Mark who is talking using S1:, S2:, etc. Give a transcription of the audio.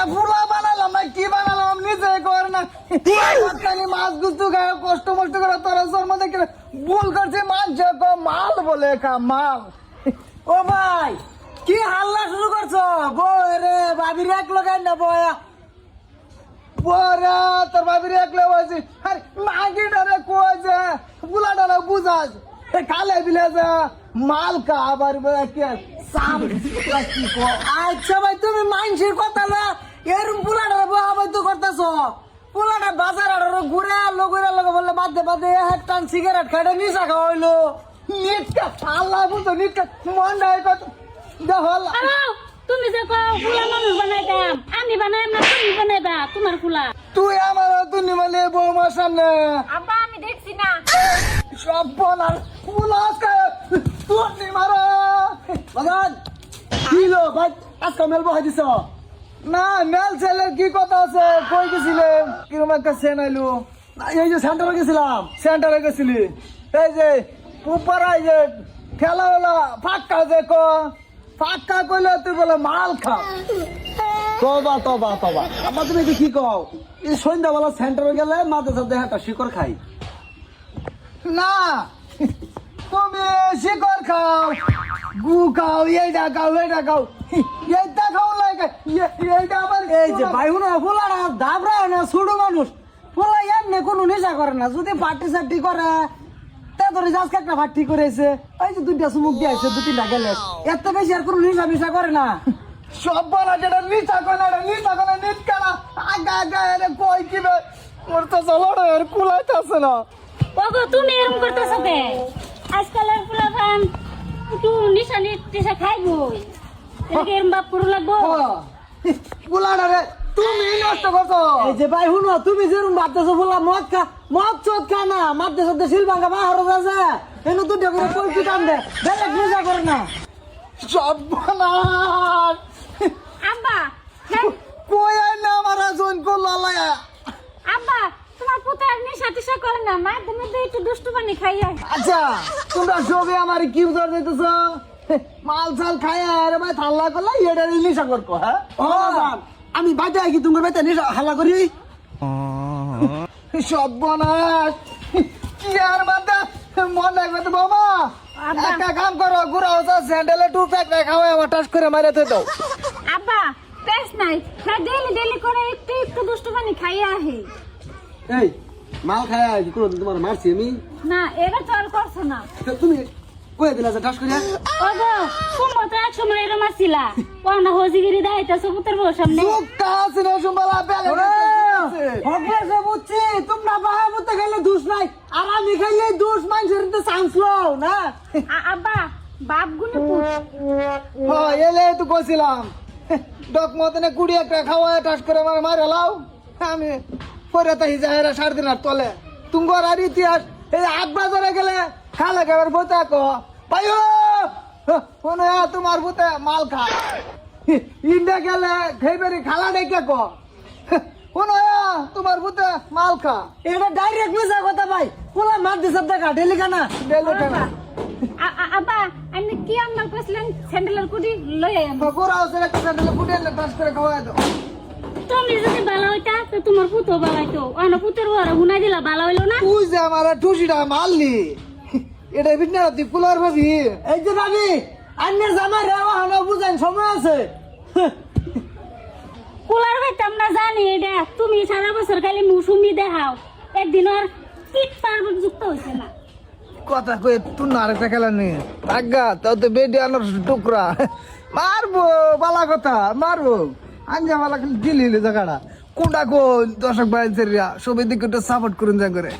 S1: এটা ফুলা বানালাম না কি বানালাম? নিজে কর না। বাচ্চানি মাছ গুস্তু কষ্ট মষ্ট করে তোরা জন্ম দেখে ভুল করছে মাছ মাল বলে খা মাল।
S2: ও ভাই কি হাল্লা শুরু করছ? বই রে ভাবি রেক লাগাই না বয়া।
S1: পরে তোর বাবির একলে বলছি আরে মাগিটারে কইছে বুলাটারে বুঝাস। এ কালে বিলে যে মাল কা আবার বলে কে? সাম কি কো
S2: আচ্ছা ভাই তুমি মাইনসির কথা না এরম পুলাটা বহাবাই তো করতেছ? পুলাটা বাজার আর ঘুরে আলো ঘুরে লোক বললে বাদে বাদে এক টান সিগারেট খাইতে নিশা খাওয়া হইল
S1: নিটকা আল্লাহ বুঝো নিটকা মন নাই কত দেহল
S3: তুমি যে কও ফুলা মানুষ বানাইতাম আমি বানাইম না তুমি বানাইবা তোমার ফুলা।
S1: তুই আমার তুমি মানে বৌমার সামনে।
S3: আব্বা আমি দেখছি না।
S1: সব বলার বুলাস কা তুই নি মারা
S2: বাগান কিলো ভাই আজকে মেল বহাই দিছ?
S1: না, মেল ছেলের কি কথা আছে? কই গেছিলে? কিরম একটা সেন আইলো?
S2: এই যে সেন্টারে গেছিলাম
S1: সেন্টারে গেছিলি। এই যে যে ফাঁকা যে ক, ফাঁকা কইলে তুই বলে মাল খা।
S2: তবা তবা তবা। তুমি কি কও? এই সন্ধ্যাবেলা সেন্টারে গেলে সাথে একটা শিকড় খাই।
S1: না, তুমি শিকড় খাও। গু খাও এইটা খাও এইটা খাও। এইটা খাও লাগে এইটা আবার
S2: এই যে ভাই হুনো ফুলারা দাবরা না ছোট মানুষ। ফুলা এমনি কোনো নেশা করে না। যদি পার্টি সার্টি করে তে ধরে যাস একটা পার্টি করেছে এই যে দুইটা সুমুক দিয়েছে দু তিনটা গেলে। এত বেশি আর কোনো নেশা মিশা করে না।
S1: সব বলা যেটা নিচা কোনা নিচা কোনা নিচ কানা আগা আগা এর কই কি ওর তো চলো এর কুলাইতেছে না।
S3: ওগো তুমি এরকম করতেছ কে? আজকালের ফুলা ফান একটু নিশানি টিশা খাইবই। এদিকে এরম বাপ করু লাগবো?
S1: তুমি নষ্ট করছ।
S2: এই যে ভাই হুনো তুমি যেরকম ভাবতেছো ফুলা মদ খা মদ চোদ খা না মারতে সাথে শিলবাঙ্গা বাহার আছে এনে দুটো করে পয়সা টান দে বেলেগ নেশা করে না।
S1: সব বলার।
S3: আব্বা
S1: কই আই না আমার আজন কোলালায়া
S3: আব্বা তোমার পুতার নিশা টিশা করে না মাঝে মধ্যে একটু দুষ্টু পানি খাইয়া।
S1: আচ্ছা তোমরা সবে আমার কি উত্তর দিতেছ মাল চাল খায় আরে ভাই থাল্লা করলা এটা নিশা করব হ্যাঁ?
S2: আমি বাইতে আছি তোমার বাইতে নেশা হাল্লা করি।
S1: সব বনাস। কি আর বাদা? মন লাগবে তো বাবা। একটা কাম করো গুড়া হচ্ছে স্যান্ডেলে টু প্যাক রেখা হয় আমার টাচ করে মারে তো দাও।
S3: আব্বা পেস নাই। হ্যাঁ ডেলি ডেলি করে একটু একটু দুষ্টু পানি খাইয়া আহে।
S2: এই মাল খায় আছি কোনো তোমার মারছি আমি?
S3: না এটা তো আর করছ না।
S2: তুমি কয়ে দিলা যে ঠাস করিয়া?
S3: ওগো তুমি তো এক সময় এরম আসছিলা ওনা হজিগিরি দেখাইতেছো পুতের বউ সামনে।
S1: সুক্কা আছে না সুম্বালা বেলে
S2: অভ্যাসে বুঝছি তোমরা বাহা বুতে খাইলে দোষ নাই আর আমি খাইলে দোষ মানুষের তো চান্স লও না?
S3: আব্বা বাপ গুনে পুত
S1: হ্যাঁ এলে তো কইছিলাম। ডক মতনে কুড়ি একটা খাওয়া টাচ করে আমার মারে লাও। আমি পরে তাই যায় সাড়ে দিন আর তলে। তুঙ্গর আর ইতিহাস এই আট বাজারে গেলে খালে খাবার বইতে কো ভাইও! শোনো হ্যাঁ, তোমার বুতে মাল খা। ইন্ডিয়া গেলে খেইবারি খালা ডেকে কো। হ্যাঁ, তোমার বুতে মাল খা।
S2: এটা ডাইরেক্ট মিশা কথা ভাই। পোলা মার দিছে দেখা
S1: ডেলে কেনা
S3: আ- আ- আব্বা আমি কি আন্দাল কইছিলেন? স্যান্ডেলের কুটি লই আইম
S1: গোরা হচ্ছে একটা স্যান্ডেলে ফুটে টাচ করে খাওয়া দাও।
S3: তুমি যদি ভালো হইতা তো তোমার পুতো ভালো হইতো। অন পুতের বড় হুনাই দিলা ভালো হইল না?
S1: তুই যে আমার টুসিটা মারলি। এটা বিটনা তুই কুলার ভাবি।
S2: এই যে ভাবি আন্যের জামাই রেওয়া হানো বুঝেন সময় আছে।
S3: কুলার হইতে আমরা জানি এটা তুমি সারা বছর খালি মৌসুমি দেখাও। একদিন আর পিঠ পার্বণ যুক্ত হইছে না।
S1: কথা কই তুই না আরেকটা খেলা নেই আজ্ঞা তাও তো বেডি আনার টুকরা। মারবো বালা কথা মারবো। আঞ্জা বালা খালি দিলি জায়গাটা। কোনটা কোন দর্শক বাইন সবাই দিকে সাপোর্ট করুন যা করে।